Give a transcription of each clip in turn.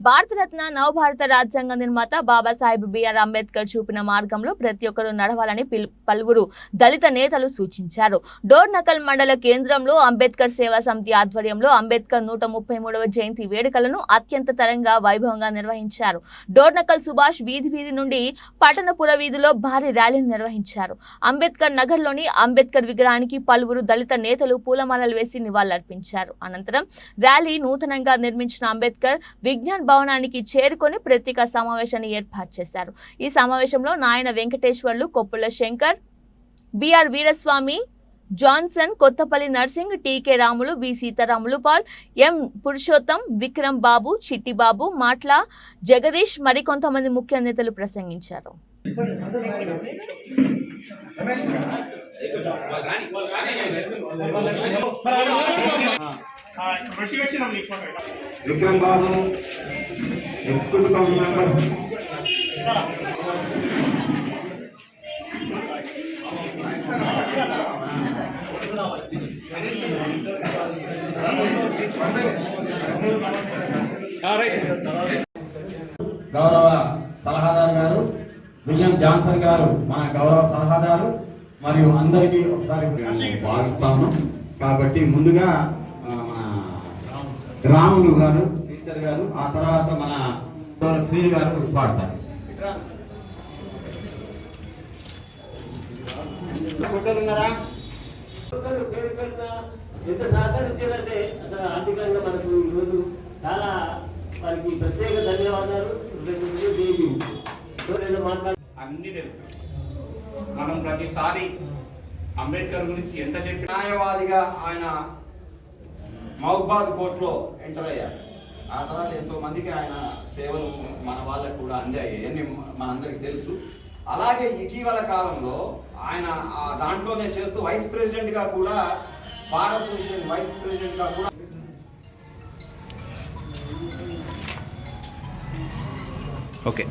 భారతరత్న నవభారత రాజ్యాంగ నిర్మాత బాబాసాహెబ్ బిఆర్ అంబేద్కర్ చూపిన మార్గంలో ప్రతి ఒక్కరూ నడవాలని పిల్- పలువురు దళిత నేతలు సూచించారు. డోర్ నకల్ మండల కేంద్రంలో అంబేద్కర్ సేవా సమితి ఆధ్వర్యంలో అంబేద్కర్ నూట ముప్పై మూడవ జయంతి వేడుకలను అత్యంత తరంగా వైభవంగా నిర్వహించారు. డోర్ నకల్ సుభాష్ వీధి వీధి నుండి పట్టణపుర వీధిలో భారీ ర్యాలీని నిర్వహించారు. అంబేద్కర్ నగర్లోని అంబేద్కర్ విగ్రహానికి పలువురు దళిత నేతలు పూలమాలలు వేసి నివాళులర్పించారు. అనంతరం ర్యాలీ నూతనంగా నిర్మించిన అంబేద్కర్ విజ్ఞాన్ భవనానికి చేరుకొని ప్రత్యేక సమావేశాన్ని ఏర్పాటు చేశారు. ఈ సమావేశంలో Nayana Venkateswarlu Koppula Shankar BR Veeraswamy Johnson Kothapalli Narsing TK Ramulu V. Seetharamulu Paul M. Purushottam Vikram Babu Chittibabu Matla Jagadish మరికొంతమంది ముఖ్య నేతలు ప్రసంగించారు. Vikram Babu executive council members గౌరవ సలహాదారు గారు విలియం జాన్సన్ గారు మన గౌరవ సలహాదారు మరియు అందరికీ ఒకసారి భావిస్తాము కాబట్టి ముందుగా రాములు గారు టీచర్ గారు ఆ తర్వాత మన శ్రీని గారు పాడతారు. ఎంత సహకరించారంటే అసలు ఆర్థికంగా మనకు ఈరోజు చాలా వారికి ప్రత్యేక ధన్యవాదాలు. అన్ని తెలుసు. మనం ప్రతిసారి అంబేద్కర్ గురించి ఎంత చెప్పి న్యాయవాదిగా ఆయన మహబాద్ కోర్టులో ఎంటర్ అయ్యారు. ఆ తర్వాత ఎంతో మందికి ఆయన సేవలు మన వాళ్ళకు కూడా అందాయి అని మనందరికీ తెలుసు. అలాగే ఇటీవల కాలంలో ఆయన ఆ దాంట్లోనే చేస్తూ వైస్ ప్రెసిడెంట్గా కూడా బార్ అసోసియేషన్ వైస్ ప్రెసిడెంట్గా కూడా ఓకే.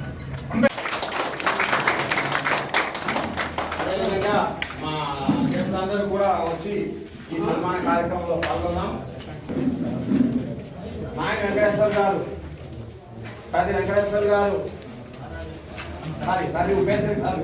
అదేవిధంగా మా అందరూ కూడా వచ్చి ఈ సన్మాన కార్యక్రమంలో పాల్గొన్నాం నాయన వెంకటేశ్వర గారు కది వెంకటేశ్వర గారు కది కది ఉపేంద్ర గారు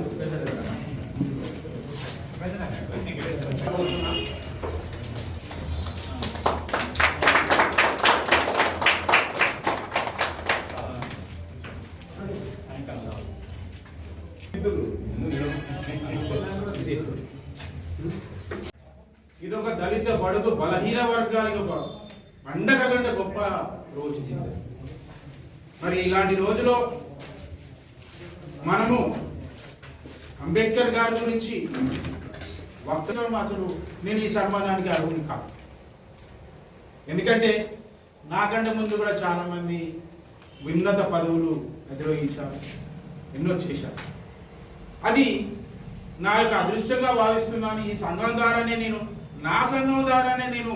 Thank you. ఇది ఒక దళిత బడుగు బలహీన వర్గానికి ఒక పండగ కంటే గొప్ప రోజు మరి ఇలాంటి రోజులో మనము అంబేద్కర్ గారి గురించి వక్తవ్యం అసలు నేను ఈ సన్మానానికి అర్హుని కాదు. ఎందుకంటే నాకంటే ముందు కూడా చాలామంది ఉన్నత పదవులు అధిరోహించారు ఎన్నో చేశారు. అది నా యొక్క అదృష్టంగా భావిస్తున్నాను. ఈ సంఘం ద్వారానే నేను నా సంఘం ద్వారానే నేను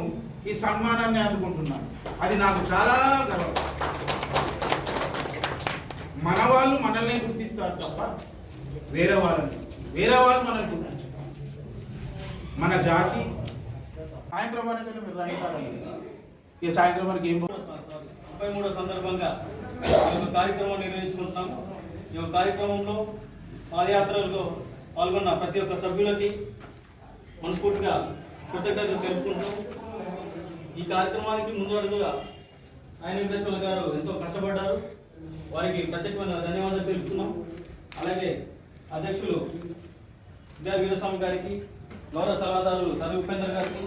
ఈ సన్మానాన్ని అందుకుంటున్నాను. అది నాకు చాలా గర్వం. మన వాళ్ళు మనల్ని గుర్తిస్తారు తప్ప వేరే వాళ్ళని వేరే వాళ్ళు మనల్ని గుర్తించారు. మన జాతి సాయంత్రం వరకు మీరు రాయితారు ఈ సాయంత్రం వరకు ఏం ముప్పై మూడో సందర్భంగా ఈ కార్యక్రమం నిర్వహించుకుంటున్నాము. ఈ యొక్క కార్యక్రమంలో పాదయాత్రలో పాల్గొన్న ప్రతి ఒక్క సభ్యులకి మనస్ఫూర్తిగా కృతజ్ఞతలు తెలుపుకుంటూ ఈ కార్యక్రమానికి ముందు అడుగుగా ఆయన వెంకటేశ్వర గారు ఎంతో కష్టపడ్డారు. వారికి ప్రత్యేకమైన ధన్యవాదాలు తెలుపుతున్నాం. అలాగే అధ్యక్షులు విద్యా వీరస్వామి గారికి గౌరవ సలహాదారులు తల్లి ఉపేంద్ర గారికి